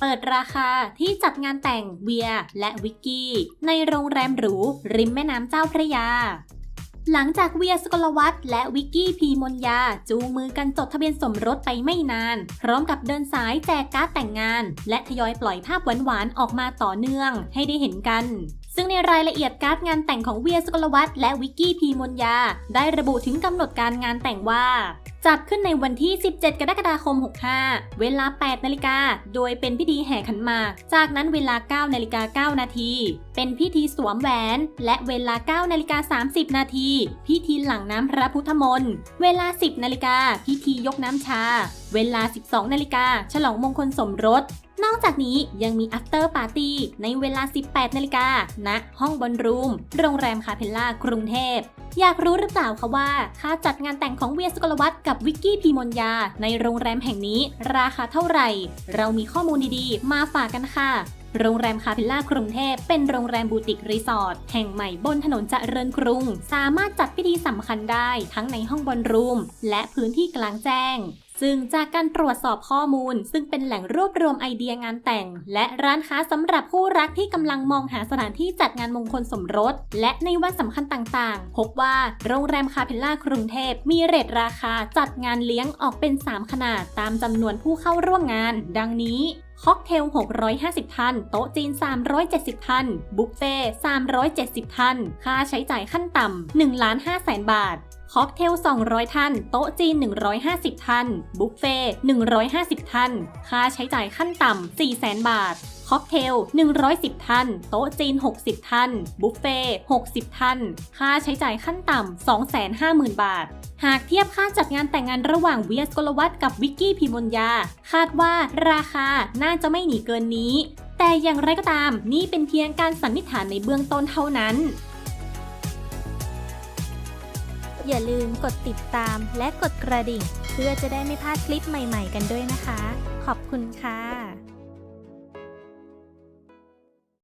เปิดราคาที่จัดงานแต่งเวียและวิกกี้ ในโรงแรมหรูริมแม่น้ำเจ้าพระยา หลังจากเวียสกลวัตและวิกกี้พีมนยา จูงมือกันจดทะเบียนสมรสไปไม่นาน พร้อมกับเดินสายแจกการ์ดแต่งงาน และทยอยปล่อยภาพหวานๆออกมาต่อเนื่องให้ได้เห็นกันซึ่งในรายละเอียดการ์ดงานแต่งของเวียสกลวัตและวิกกี้พีมนยา ได้ระบุถึงกำหนดการงานแต่งว่า จัดขึ้นในวันที่ 17 กรกฎาคม 65 เวลา 8 นาฬิกา โดยเป็นพิธีแห่ขันหมาก จากนั้นเวลา 9 นาฬิกา 9 นาที เป็นพิธีสวมแหวน และเวลา 9 นาฬิกา 30 นาที พิธีหลั่งน้ำพระพุทธมนต์ เวลา 10 นาฬิกา พิธียกน้ำชา เวลา 12 นาฬิกา ฉลองมงคลสมรส นอกจากนี้ยังมี after party ในเวลา 18 นาฬิกาณห้องบอลรูม โรงแรมคาเพลล่ากรุงเทพ อยากรู้หรือเปล่าคะว่าค่าจัดงานแต่งของเวียสกลวัตกับวิกกี้พีมนยา ในโรงแรมแห่งนี้ ราคาเท่าไหร่ เรามีข้อมูลดีๆ มาฝากกันค่ะ โรงแรมคาเพลล่ากรุงเทพเป็นโรงแรมบูติกรีสอร์ทแห่งใหม่บนถนนเจริญกรุง สามารถจัดพิธีสำคัญได้ทั้งในห้องบอลรูม และพื้นที่กลางแจ้งซึ่งจากการตรวจสอบข้อมูล ซึ่งเป็นแหล่งรวบรวมไอเดียงานแต่ง และร้านค้าสำหรับคู่รักที่กำลังมองหาสถานที่จัดงานมงคลสมรส และในวันสำคัญต่างๆ พบว่าโรงแรมคาเพลล่ากรุงเทพมีเรทราคาจัดงานเลี้ยงออกเป็น 3 ขนาดตามจำนวนผู้เข้าร่วมงาน ดังนี้ ค็อกเทล 650 ท่าน โต๊ะจีน 370 ท่าน บุฟเฟ่ 370 ท่าน ค่าใช้จ่ายขั้นต่ำ1ล้าน5แสนบาท ค็อกเทล 200 ท่าน โต๊ะจีน 150 ท่าน บุฟเฟ่ 150 ท่าน ค่าใช้จ่ายขั้นต่ำ4แสนบาท ค็อกเทล 110 ท่าน โต๊ะจีน 60 ท่าน บุฟเฟ่ต์60 ท่าน ค่าใช้จ่ายขั้นต่ำ 250,000 บาท หากเทียบค่าจัดงานแต่งงานระหว่างเวียสกลวัตกับวิกกี้พิมลยา คาดว่าราคาน่าจะไม่หนีเกินนี้ แต่อย่างไรก็ตาม นี่เป็นเพียงการสันนิษฐานในเบื้องต้นเท่านั้น อย่าลืมกดติดตามและกดกระดิ่ง เพื่อจะได้ไม่พลาดคลิปใหม่ ๆ กันด้วยนะคะ ขอบคุณค่ะ